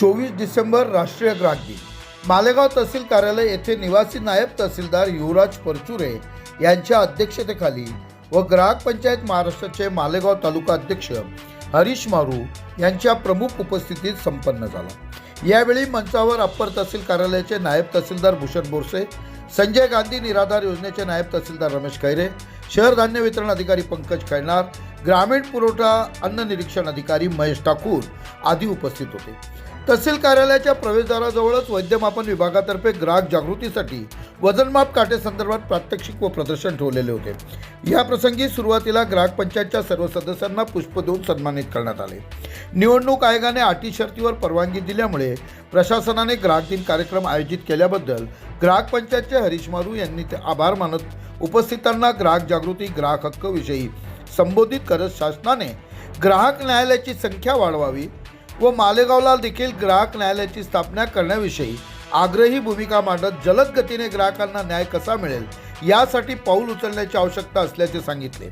चोवीस डिसेंबर राष्ट्रीय ग्राहक दिन. मालेगाव तहसील कार्यालय येथे निवासी नायब तहसीलदार युवराज परचुरे यांच्या अध्यक्षतेखाली व ग्राहक पंचायत महाराष्ट्राचे मालेगाव तालुका अध्यक्ष हरीश मारू यांच्या प्रमुख उपस्थितीत संपन्न झाला. यावेळी मंचावर अप्पर तहसील कार्यालयाचे नायब तहसीलदार भूषण बोरसे संजय गांधी निराधार योजनेचे नायब तहसीलदार रमेश खैरे शहर धान्य वितरण अधिकारी पंकज खैनार ग्रामीण पुरवठा अन्न निरीक्षण अधिकारी महेश ठाकूर आदी उपस्थित होते. तहसील कार्यालयाच्या प्रवेशद्वाराजवळच वैद्यमापन विभागातर्फे ग्राहक जागृतीसाठी वजनमाप काटेसंदर्भात प्रात्यक्षिक व प्रदर्शन ठेवलेले होते. या प्रसंगी सुरुवातीला ग्राहक पंचायतच्या सर्व सदस्यांना पुष्प देऊन सन्मानित करण्यात आले. निवडणूक आयोगाने अटी शर्तीवर परवानगी दिल्यामुळे प्रशासनाने ग्राहक दिन कार्यक्रम आयोजित केल्याबद्दल ग्राहक पंचायतचे हरीश मारू यांनी ते आभार मानत उपस्थितांना ग्राहक जागृती ग्राहक हक्क विषयी संबोधित करत शासनाने ग्राहक न्यायालयाची संख्या वाढवावी व मालेगावला देखील ग्राहक न्यायालयाची स्थापना करण्याविषयी आग्रही भूमिका मांडत जलद गतीने ग्राहकांना न्याय कसा मिळेल यासाठी पाऊल उचलण्याची आवश्यकता असल्याचे सांगितले.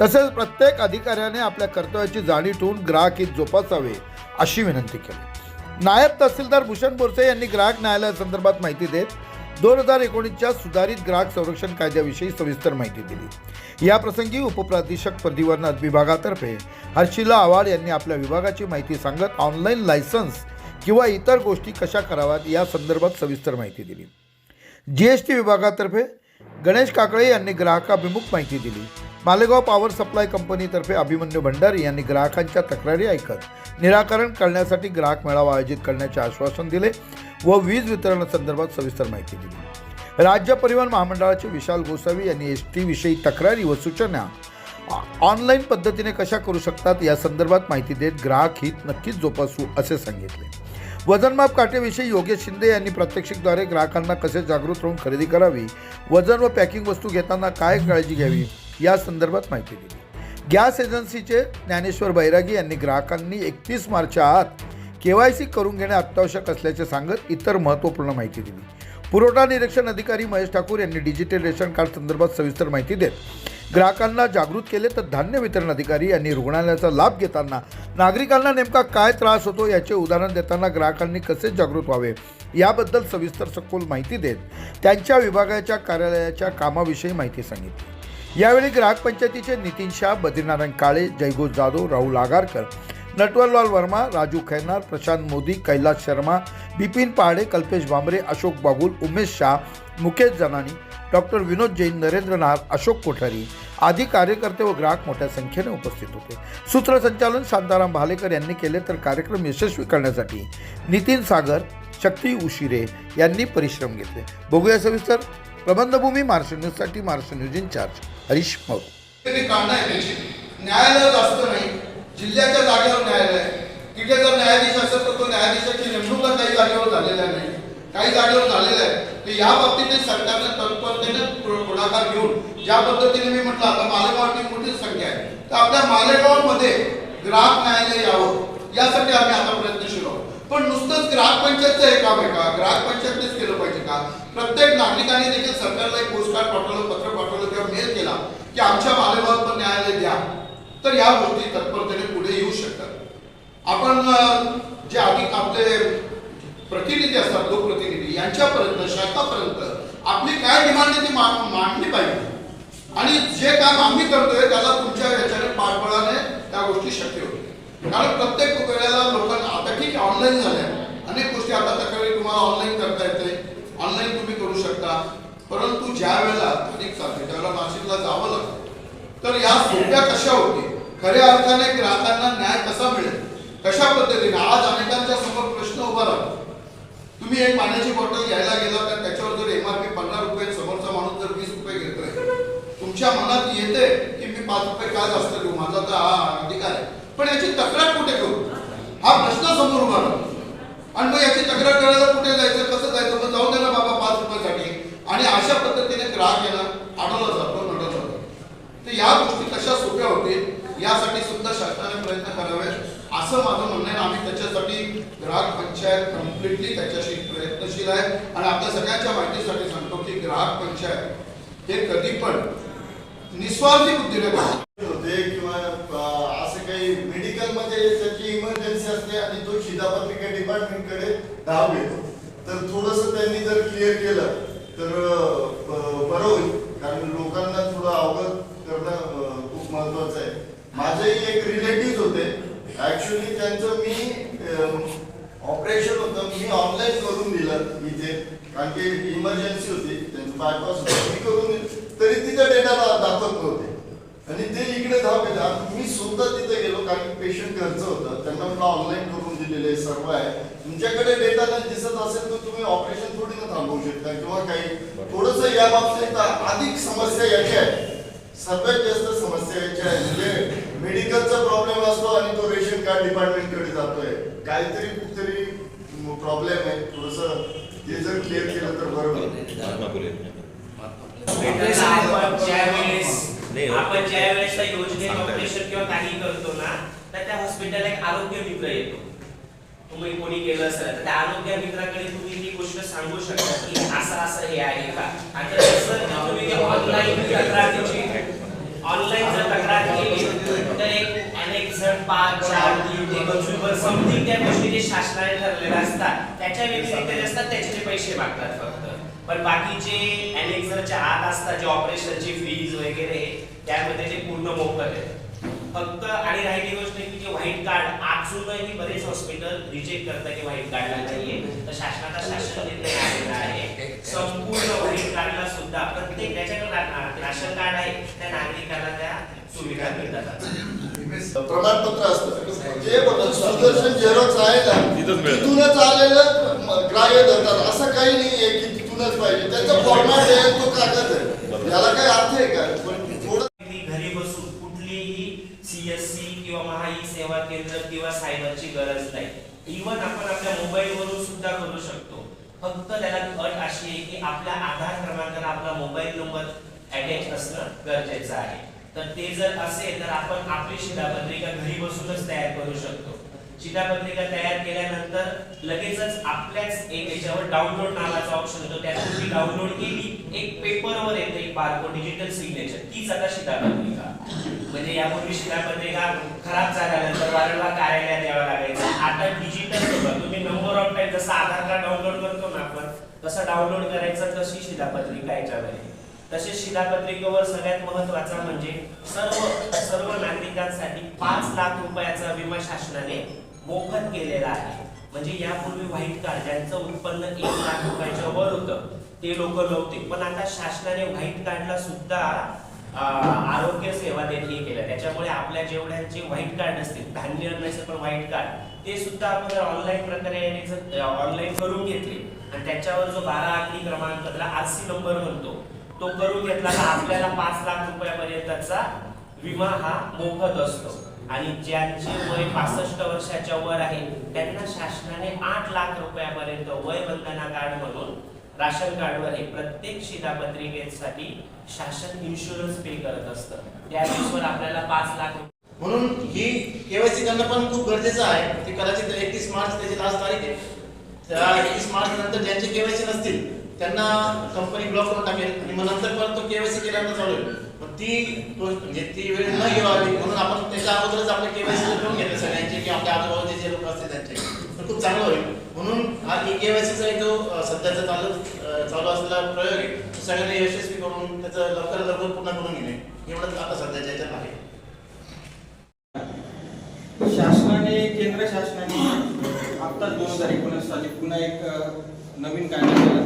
तसेच प्रत्येक अधिकाऱ्याने आपल्या कर्तव्याची जाणीव ठेवून ग्राहक हित जोपासावे अशी विनंती केली. नायब तहसीलदार भूषण बोरसे यांनी ग्राहक न्यायालयासंदर्भात माहिती देत दोन हजार एकोणीसच्या सुधारित ग्राहक संरक्षण कायद्याविषयी सविस्तर माहिती दिली. या प्रसंगी उपप्रादेशिक विभागातर्फे हर्षिला आव्हाड यांनी आपल्या विभागाची माहिती सांगत ऑनलाईन लायसन्स किंवा इतर गोष्टी कशा कराव्यात या संदर्भात सविस्तर माहिती दिली. जी एस टी विभागातर्फे गणेश काकळे यांनी ग्राहकाभिमुख माहिती दिली. मालेगाव पॉवर सप्लाय कंपनीतर्फे अभिमन्यू भंडारी यांनी ग्राहकांच्या तक्रारी ऐकत निराकरण करण्यासाठी ग्राहक मेळावा आयोजित करण्याचे आश्वासन दिले. व वीज वितरणासंदर्भात सविस्तर माहिती दिली. राज्य परिवहन महामंडळाचे विशाल गोसावी यांनी एस टीविषयी तक्रारी व सूचना ऑनलाईन पद्धतीने कशा करू शकतात या संदर्भात माहिती देत ग्राहक हित नक्कीच जोपासू असे सांगितले. वजनमाप काटेविषयी योगेश शिंदे यांनी प्रात्यक्षिकद्वारे ग्राहकांना कसे जागृत राहून खरेदी करावी वजन व पॅकिंग वस्तू घेताना काय काळजी घ्यावी या संदर्भात माहिती दिली. गॅस एजन्सीचे ज्ञानेश्वर बैरागी यांनी ग्राहकांनी एकतीस मार्चच्या आत के वाय सी करून घेणे अत्यावश्यक असल्याचे सांगत इतर महत्त्वपूर्ण माहिती दिली. पुरवठा निरीक्षण अधिकारी महेश ठाकूर यांनी डिजिटल रेशन कार्ड संदर्भात सविस्तर माहिती देत ग्राहकांना जागृत केले तर धान्य वितरण अधिकारी यांनी रुग्णालयाचा लाभ घेताना नागरिकांना नेमका काय त्रास होतो याचे उदाहरण देताना ग्राहकांनी कसे जागृत व्हावे याबद्दल सविस्तर सखोल माहिती देत त्यांच्या विभागाच्या कार्यालयाच्या कामाविषयी माहिती सांगितली. यावेळी ग्राहक पंचायतीचे नितीन शाह बद्रीनारायण काळे जयघोष जाधव राहुल आगारकर नटवरलाल वर्मा राजू खैनार प्रशांत मोदी कैलास शर्मा बिपिन पहाडे कल्पेश भांबरे अशोक बाबुल उमेश शाह मुकेश जनानी डॉक्टर विनोद जैन नरेंद्र नाथ अशोक कोठारी आदी कार्यकर्ते व ग्राहक मोठ्या संख्येने उपस्थित होते. सूत्रसंचालन शांताराम भालेकर यांनी केले तर कार्यक्रम यशस्वी करण्यासाठी नितीन सागर शक्ती उशिरे यांनी परिश्रम घेतले. बघूया सविस्तर. प्रबंधभूमी महाराष्ट्र न्यूजसाठी महाराष्ट्र न्यूज इन्चार्ज हरीश मारू न्यायालयात असतं नाही जिल्ह्याच्या जागेवर न्यायालय तिथे जर न्यायाधीश असेल तर तो न्यायाधीशाची नेमणूक काही जागेवर झालेल्या नाही काही जागेवर झालेल्या आहे. तर या बाबतीत सरकारने तत्परतेने पुढाकार घेऊन ज्या पद्धतीने मी म्हटलं आता मालेगावाची मोठी संख्या आहे. तर आपल्या मालेगावमध्ये ग्राहक न्यायालय यावं यासाठी आम्ही आता प्रयत्नशील आहोत. पण नुसतंच ग्राहक पंचायतचं हे काम आहे का? ग्राहक पंचायतनेच केलं पाहिजे का? प्रत्येक नागरिकाने देखील सरकारला एक पोस्टकार्ड पाठवलं पत्र पाठवलं किंवा मेल केला की आमच्या मालेगावात पण न्यायालय द्या. तर या गोष्टी तत्परतेने पुढे येऊ शकतात. आपण जे अधिक आपले प्रतिनिधी असतात लोकप्रतिनिधी यांच्यापर्यंत शासनापर्यंत आपली काय डिमांड आहे ती मा- मांडली पाहिजे. आणि जे काम आम्ही करतोय त्याला तुमच्या याच्याने पाठबळाने त्या गोष्टी शक्य होतील. कारण प्रत्येक वेळेला लोकांना आता ठीक आहे ऑनलाईन झाल्या. अनेक गोष्टी आता तक्रारी तुम्हाला ऑनलाईन करता येते. ऑनलाईन तुम्ही करू शकता. परंतु ज्या वेळेला अधिक चालते त्यावेळेला नाशिकला जावं लागतं. तर या सोप्या कशा होतील? खऱ्या अर्थाने ग्राहकांना न्याय कसा मिळेल? कशा पद्धतीने? आज अनेकांच्या समोर प्रश्न उभा राहतो. तुम्ही एक पाण्याची बॉटल घ्यायला गेला तर त्याच्यावर जर एमआरपी पंधरा रुपये समोरचा माणूस जर वीस रुपये घेतोय. तुमच्या मनात येते की मी पाच रुपये का जास्त घेऊ माझा तर हा अधिकार आहे. पण याची तक्रार कुठे करू? हा प्रश्न समोर उभा राहतो. आणि मग याची तक्रार करायला कुठे जायचं? कसं जायचं? मग जाऊ दे ना बाबा पाच रुपयासाठी. आणि अशा पद्धतीने ग्राहक आहे आढळला जातो नडला जातो. तर या गोष्टी कशा सोप्या होतील? यासाठी सुद्धा शासनाने प्रयत्न करावे असं माझं म्हणणं आहे आम्ही त्याच्यासाठी ग्राहक पंचायत कम्प्लिटली त्याच्याशी प्रयत्नशील आहे. आणि आपल्या सगळ्यांच्या माहितीसाठी सांगतो की ग्राहक पंचायत हे कधी पण निस्वार्थी बुद्धीने होते किंवा असं काही मेडिकलमध्ये त्याची इमर्जन्सी असते आणि तो शिधा शिधापत्रिका डिपार्टमेंटकडे धाव घेतो तर थोडस त्यांनी जर क्लिअर केलं तर बरं होईल. कारण लोकांना थोडं अवगत करणं खूप महत्वाचं आहे. माझे एक रिलेटिव्ह होते. ऍक्च्युली त्यांचं मी ऑपरेशन होतं. मी ऑनलाईन करून दिलं इथे. कारण की इमर्जन्सी होती. त्यांचं बायपास होतं. मी करून तरी तिथे डेटा दाखवत नव्हते. आणि ते इकडे धाव घेतात मी सुद्धा तिथे गेलो. कारण की पेशंट घरचं होतं. त्यांना मला ऑनलाईन करून दिलेले सर्व आहे. तुमच्याकडे डेटा नाही दिसत असेल तर तुम्ही ऑपरेशन थोडी ना थांबवू शकता. किंवा काही थोडस या बाबतीत अधिक समस्या याच्या आहे. सर्वात जास्त समस्या याच्या आहे. म्हणजे मेडिकलचा प्रॉब्लेम असतो आणि तो रेशन कार्ड डिपार्टमेंटकडे जातोय. काहीतरी कुठतरी प्रॉब्लेम आहे थोडस ते जर क्लिअर केलं तर बरं होईल. आपण हो. योजनेत येईल. ऑपरेशन किंवा काही करतो ना तर त्या हॉस्पिटलला एक आरोग्य मित्र येतो. तुम्ही कोणी केलं असेल तर त्या आरोग्य मित्राकडे तुम्ही ही गोष्ट सांगू शकता की असं असं हे आहे का? आणि तुम्ही ऑनलाईन तक्रार ऑनलाईन जर तक्रार केली तर एक अनेक जण पाच चार तीन टेबल सुपर समथिंग त्या गोष्टी जे शासनाने ठरलेल्या असतात त्याच्या व्यतिरिक्त जे असतात त्याचे पैसे मागतात फक्त. पण बाकीचे अनेक आत असतात जे ऑपरेशनची फीज वगैरे त्यामध्ये ते पूर्ण मोफत आहे फक्त आणि राहिली गोष्ट की जे व्हाईट कार्ड अजूनही बरेच हॉस्पिटल रिजेक्ट करतात की व्हाईट कार्डला नाहीये. तर शासनाचा शासन निर्णय आलेला आहे. संपूर्ण व्हाईट कार्डला सुद्धा प्रत्येक त्याच्याकडे रा- राशन कार्ड आहे. त्या नागरिकांना त्या सुविधा मिळतात. प्रमाणपत्र असतं. जे सुदर्शन झेरॉक्स आहे ना. तिथूनच आलेलं ग्राह्य धरतात. असं काही नाही आहे की तिथूनच पाहिजे. त्याचा फॉर्मॅट आहे तो कागद आहे. याला काही अर्थ आहे का पण थोडं अगदी घरी बसून कुठलीही सीएससी किंवा महाई सेवा केंद्र किंवा सायबरची गरज नाही इव्हन आपण आपल्या मोबाईल वरून सुद्धा करू शकतो फक्त त्याला अट आपला आधार क्रमांकाला आपला मोबाईल नंबर अटॅच असणं गरजेचं आहे. तर ते जर असेल तर आपण आपली शिधापत्रिका घरी बसूनच तयार करू शकतो. शिधापत्रिका तयार केल्यानंतर लगेचच आपल्याच एक याच्यावर डाउनलोड नावाचा ऑप्शन येतो. त्यात ती डाउनलोड केली एक पेपरवर येते एक बारकोड डिजिटल सिग्नेचर तीच आता शिधापत्रिका. म्हणजे यापूर्वी शिधापत्रिका खराब झाल्यानंतर वारंवार कार्यालयात यावं लागायचं. आता डिजिटल तुम्ही नंबर ऑफ टाइम जसं आधार कार्ड डाउनलोड करतो ना आपण कसं डाउनलोड करायचं तशी शिधापत्रिका याच्यामध्ये? तसेच शिधापत्रिकेवर सगळ्यात महत्त्वाचा म्हणजे सर्व सर्व नागरिकांसाठी पाच लाख रुपयाचा विमा शासनाने मोफत केलेला आहे. म्हणजे यापूर्वी व्हाईट कार्ड ज्यांचं उत्पन्न एक लाख रुपयाच्या वर होतं. ते लोक नव्हते. पण आता शासनाने व्हाईट कार्डला सुद्धा आरोग्य सेवा देखील केल्या. त्याच्यामुळे आपल्या जेवढ्यांचे व्हाईट कार्ड असतील धान्य नसेल पण व्हाईट कार्ड ते सुद्धा आपण ऑनलाईन प्रकारे ऑनलाईन करून घेतले आणि त्याच्यावर जो बारा आकडी क्रमांक त्याला आरसी नंबर म्हणतो तो करून घेतला तर आपल्याला पाच लाख रुपयापर्यंतचा विमा हा मोफत असतो. आणि ज्यांचे वय पासष्ट वर्षाच्या वर आहे त्यांना शासनाने आठ लाख रुपयापर्यंत वय वंदना कार्ड म्हणून राशन कार्डवर हे प्रत्येक शिधापत्रिकेसाठी शासन इन्शुरन्स पे करत असतं. त्या दिवसावर आपल्याला पाच लाख म्हणून ही केवायसी करणं पण खूप गरजेचं आहे. ते कदाचित एकतीस मार्च त्याची लास्ट तारीख आहे. त्या एकतीस मार्च नंतर ज्यांचे केवायसी नसतील त्यांना कंपनी ब्लॉक करून टाकेल आणि मग नंतर परत तो केवायसी केल्यानंतर चालू होईल. मग ती म्हणजे ती वेळ न येवावी म्हणून आपण त्याच्या अगोदरच आपले केवायसी करून घेतले सगळ्यांचे की आपल्या आजूबाजूचे जे लोक असतील त्यांचे. तर खूप चांगलं होईल. म्हणून हा ई केवायसीचा जो सध्याचा चालू चालू असलेला प्रयोग आहे. सगळ्यांनी यशस्वी करून त्याचं लवकरात लवकर पूर्ण करून घेणे. एवढंच आता सध्याच्या याच्यात आहे शासनाने केंद्र शासनाने आता दोन हजार एकोणीस साली पुन्हा एक नवीन कायदा केला.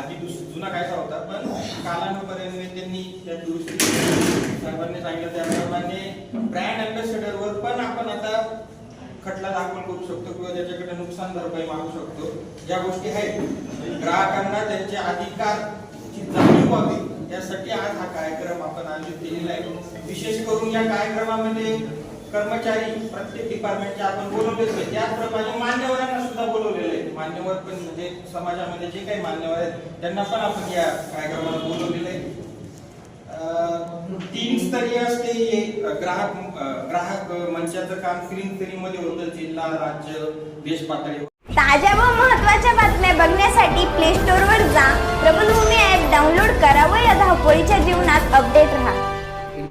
आधी दुस जुना कायदा होता पण कालानुपर्याने त्यांनी त्या दुरुस्ती साहेबांनी सांगितलं. त्याप्रमाणे ब्रँड अँबॅसेडरवर पण आपण आता खटला दाखल करू शकतो किंवा त्याच्याकडे नुकसान भरपाई मागू शकतो. या गोष्टी आहेत. ग्राहकांना त्यांचे अधिकार जाणीव व्हावी त्यासाठी आज हा कार्यक्रम आपण आयोजित केलेला आहे. विशेष करून या कार्यक्रमामध्ये कर्मचारी प्रत्येक डिपार्टमेंटचे आपण बोलवलेच पाहिजे त्याचप्रमाणे मान्यवरांना सुद्धा बोलवलेलं आहे. मान्यवर पण म्हणजे समाजामध्ये जे काही मान्यवर आहेत त्यांना पण आपण या कार्यक्रमाला बोलवलेलं आहे. तीन स्तरीय असते ग्राहक ग्राहक मंचाचं काम स्तरी मध्ये होतं. जिल्हा राज्य देश पातळीवर. ताज्या व महत्त्वाच्या बातम्या बघण्यासाठी प्ले स्टोअरवर जा. प्रबलभूमी ॲप डाउनलोड करा व या धावपळीच्या जीवनात अपडेट राहा.